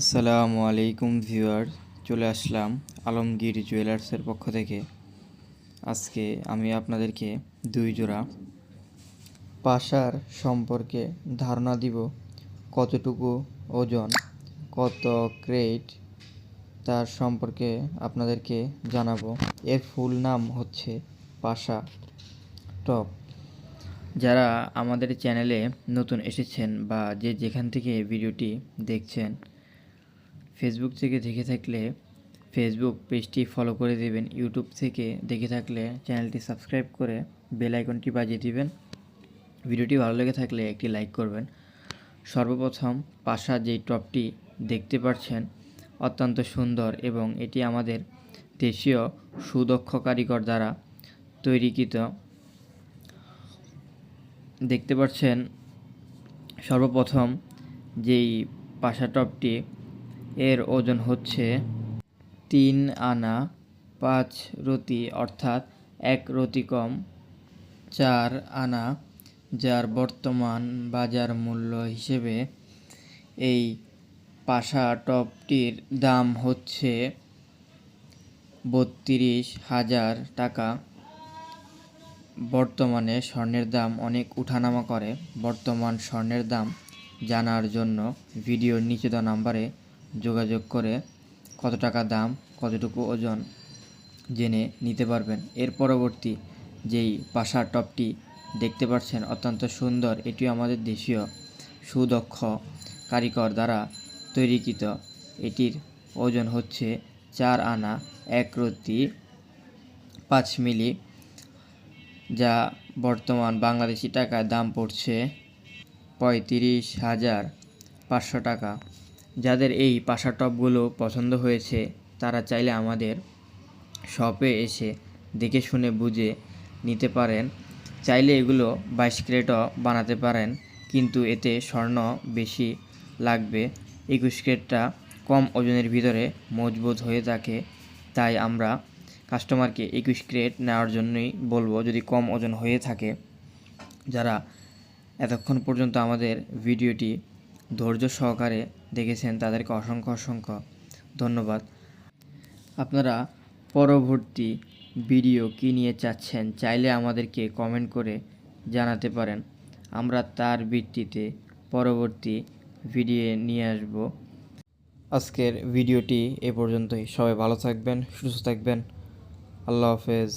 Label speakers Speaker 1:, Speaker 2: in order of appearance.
Speaker 1: আসসালামু আলাইকুম ভিউয়ার, চলে আসলাম আলমগীর জুয়েলার্সের পক্ষ থেকে। আজকে আমি আপনাদেরকে দুই জোড়া পাশার সম্পর্কে ধারণা দিব, কতটুকু ওজন, কত ক্রেট, তার সম্পর্কে আপনাদেরকে জানাব। এর ফুল নাম হচ্ছে পাশা টপ। যারা আমাদের চ্যানেলে নতুন এসেছেন বা যে যেখান থেকে ভিডিওটি দেখছেন ফেসবুক থেকে দেখে থাকলে ফেসবুক পেজটি ফলো করে দেবেন। ইউটিউব থেকে দেখে থাকলে চ্যানেলটি সাবস্ক্রাইব করে বেল আইকনটি বাজিয়ে দিবেন। ভিডিওটি ভালো লেগে থাকলে একটি লাইক করবেন। সর্বপ্রথম পাশা যেই টপটি দেখতে পাচ্ছেন অত্যন্ত সুন্দর এবং এটি আমাদের দেশীয় সুদক্ষ কারিগর দ্বারা তৈরিকৃত। দেখতে পাচ্ছেন সর্বপ্রথম যেই পাশা টপটি এর ওজন হচ্ছে তিন আনা পাঁচ রতি, অর্থাৎ এক রতি কম চার আনা, যার বর্তমান বাজার মূল্য হিসেবে এই পাশা টপটির দাম হচ্ছে বত্রিশ হাজার টাকা। বর্তমানে স্বর্ণের দাম অনেক উঠানামা করে। বর্তমান স্বর্ণের দাম জানার জন্য ভিডিওর নিচে দেওয়া নাম্বারে যোগাযোগ করে কত টাকা দাম, কতটুকু ওজন জেনে নিতে পারবেন। এর পরবর্তী যেই পাশা টপটি দেখতে পাচ্ছেন, অত্যন্ত সুন্দর, এটিও আমাদের দেশীয় সুদক্ষ কারিগর দ্বারা তৈরিকৃত। এটির ওজন হচ্ছে চার আনা এক রতি পাঁচ মিলি, যা বর্তমান বাংলাদেশি টাকায় দাম পড়ছে পঁয়ত্রিশ হাজার পাঁচশো টাকা। যাদের এই পাশা টপগুলো পছন্দ হয়েছে, তারা চাইলে আমাদের শপে এসে দেখে শুনে বুঝে নিতে পারেন। চাইলে এগুলো বাইশ ক্যারেটও বানাতে পারেন, কিন্তু এতে স্বর্ণ বেশি লাগবে। একুশ ক্যারেটটা কম ওজনের ভিতরে মজবুত হয়ে থাকে, তাই আমরা কাস্টমারকে একুশ ক্রেট নেওয়ার জন্যই বলব, যদি কম ওজন হয়ে থাকে। যারা এতক্ষণ পর্যন্ত আমাদের ভিডিওটি ধৈর্য সহকারে দেখেছেন তাদেরকে অসংখ্য অসংখ্য ধন্যবাদ। আপনারা পরবর্তী ভিডিও কী নিয়ে চাচ্ছেন চাইলে আমাদেরকে কমেন্ট করে জানাতে পারেন। আমরা তার ভিত্তিতে পরবর্তী ভিডিও নিয়ে আসব। আজকের ভিডিওটি এ পর্যন্তই। সবাই ভালো থাকবেন, সুস্থ থাকবেন। আল্লাহ হাফেজ।